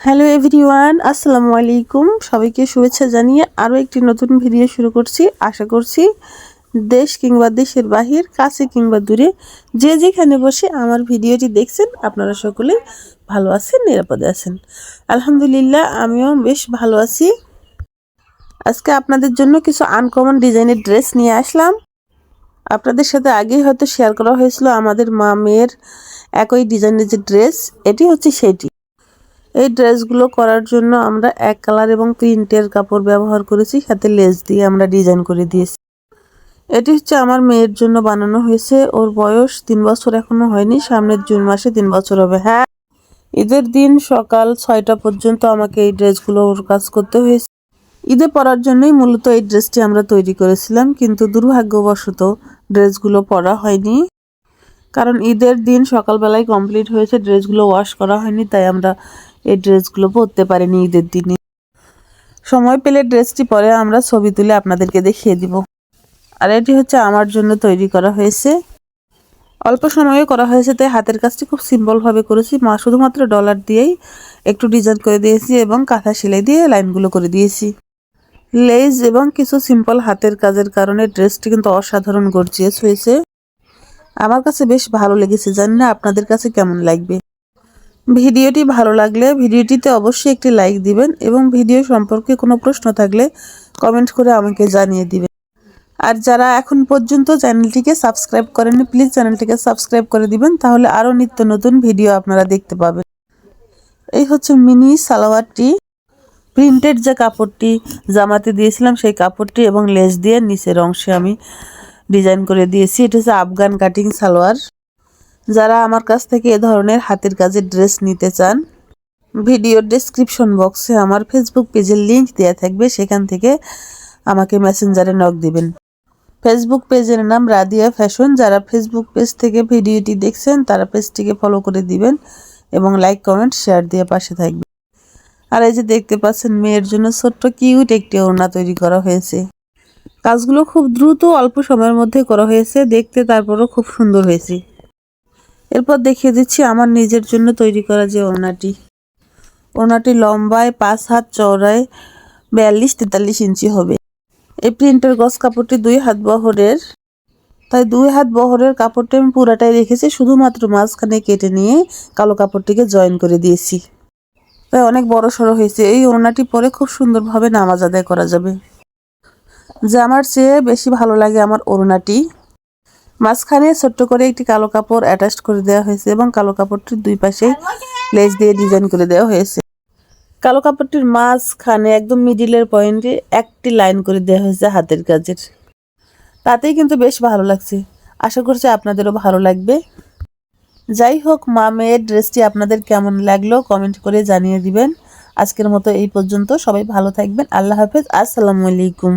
Hello everyone আসসালামু আলাইকুম। সবাইকে শুভেচ্ছা জানিয়ে আরও একটি নতুন ভিডিও শুরু করছি। আশা করছি দেশ কিংবা দেশের বাহির, কাছে কিংবা দূরে, যে যেখানে বসে আমার ভিডিওটি দেখছেন, আপনারা সকলে ভালো আছেন, নিরাপদে আছেন। আলহামদুলিল্লাহ, আমিও বেশ ভালো আছি। আজকে আপনাদের জন্য কিছু আনকমন ডিজাইনের ড্রেস নিয়ে আসলাম। আপনাদের সাথে আগেই হয়তো শেয়ার করা হয়েছিল আমাদের মা মেয়ের একই ডিজাইনের যে ড্রেস এটি হচ্ছে সেটি। এই ড্রেসগুলো করার জন্য আমরা এক কালার এবং প্রিন্টের কাপড় ব্যবহার করেছি, সাথে লেস দিয়ে আমরা ডিজাইন করে দিয়েছি। এটি হচ্ছে আমার মেয়ের জন্য বানানো হয়েছে। ওর বয়স তিন বছর এখনও হয়নি, সামনের জুন মাসে তিন বছর হবে। হ্যাঁ ঈদের দিন সকাল ছয়টা পর্যন্ত আমাকে এই ড্রেসগুলো ওর কাজ করতে হয়েছে। ঈদে পরার জন্যই মূলত এই ড্রেসটি আমরা তৈরি করেছিলাম, কিন্তু দুর্ভাগ্যবশত ড্রেসগুলো পরা হয়নি। কারণ ঈদের দিন সকালবেলায় কমপ্লিট হয়েছে, ড্রেসগুলো ওয়াশ করা হয়নি, তাই আমরা এই ড্রেসগুলো পরতে পারিনি ঈদের দিনে। সময় পেলে ড্রেসটি পরে আমরা ছবি তুলে আপনাদেরকে দেখিয়ে দিব। আর এটি হচ্ছে আমার জন্য তৈরি করা হয়েছে। অল্প সময়ে করা হয়েছে, তাই হাতের কাজটি খুব সিম্পলভাবে করেছি। মা শুধুমাত্র ডলার দিয়েই একটু ডিজাইন করে দিয়েছি এবং কাঁথা সেলাই দিয়ে লাইনগুলো করে দিয়েছি। লেজ এবং কিছু সিম্পল হাতের কাজের কারণে ড্রেসটি কিন্তু অসাধারণ গর্জিয়াস হয়েছে। আমার কাছে বেশ ভালো লেগেছে, জানি না আপনাদের কাছে কেমন লাগবে। ভিডিওটি ভালো লাগলে ভিডিওটিতে অবশ্যই একটি লাইক দিবেন এবং ভিডিও সম্পর্কে কোনো প্রশ্ন থাকলে কমেন্ট করে আমাকে জানিয়ে দিবেন। আর যারা এখন পর্যন্ত চ্যানেলটিকে সাবস্ক্রাইব করেননি প্লিজ চ্যানেলটিকে সাবস্ক্রাইব করে দিবেন, তাহলে আরও নিত্য নতুন ভিডিও আপনারা দেখতে পাবেন। এই হচ্ছে মিনি সালোয়ারটি। প্রিন্টেড যে কাপড়টি জামাতে দিয়েছিলাম, সেই কাপড়টি এবং লেস দিয়ে নিচের অংশে আমি ডিজাইন করে দিয়েছি। এটা হচ্ছে আফগান কাটিং সালোয়ার। যারা আমার কাছ থেকে এ ধরনের হাতের কাজের ড্রেস নিতে চান ভিডিও ডেসক্রিপশন বক্সে আমার ফেসবুক পেজের লিংক দেওয়া থাকবে, সেখান থেকে আমাকে মেসেঞ্জারে নক দিবেন। ফেসবুক পেজের নাম রাদিয়া ফ্যাশন যারা ফেসবুক পেজ থেকে ভিডিওটি দেখছেন, তারা পেজটিকে ফলো করে দিবেন এবং লাইক কমেন্ট শেয়ার দিয়ে পাশে থাকবে আর এই যে দেখতে পাচ্ছেন, মেয়ের জন্য ছোট্ট কিউট একটি ওড়না তৈরি করা হয়েছে। কাজগুলো খুব দ্রুত অল্প সময়ের মধ্যে করা হয়েছে, দেখতে তারপরও খুব সুন্দর হয়েছে। এরপর দেখিয়ে দিচ্ছি আমার নিজের জন্য তৈরি করা যে ওড়নাটি। ওড়নাটি লম্বায় পাঁচ হাত, চওড়ায় বিয়াল্লিশ, তেতাল্লিশ ইঞ্চি হবে। এই প্রিন্টের গস কাপড়টি দুই হাত বহরের। তাই দুই হাত বহরের কাপড়টি আমি পুরাটাই রেখেছি, শুধুমাত্র মাঝখানে কেটে নিয়ে কালো কাপড়টিকে জয়েন করে দিয়েছি। তাই অনেক বড় সড়ো হয়েছে। এই ওড়নাটি পরে খুব সুন্দরভাবে নামাজ আদায় করা যাবে। জামার চেয়ে বেশি ভালো লাগে আমার ওড়নাটি। মাঝখানে ছোট্ট করে একটি কালো কাপড় অ্যাটাচ করে দেওয়া হয়েছে এবং কালো কাপড়টির দুই পাশে লেজ দিয়ে ডিজাইন করে দেওয়া হয়েছে। কালো কাপড়টির মাঝখানে একদম মিডিলের পয়েন্টে একটি লাইন করে দেওয়া হয়েছে হাতের কাজের। তাতেই কিন্তু বেশ ভালো লাগছে। আশা করছি আপনাদেরও ভালো লাগবে। যাই হোক, মা মেয়ের ড্রেসটি আপনাদের কেমন লাগল কমেন্ট করে জানিয়ে দিবেন। আজকের মতো এই পর্যন্ত। সবাই ভালো থাকবেন। আল্লাহ হাফেজ। আসসালামু আলাইকুম।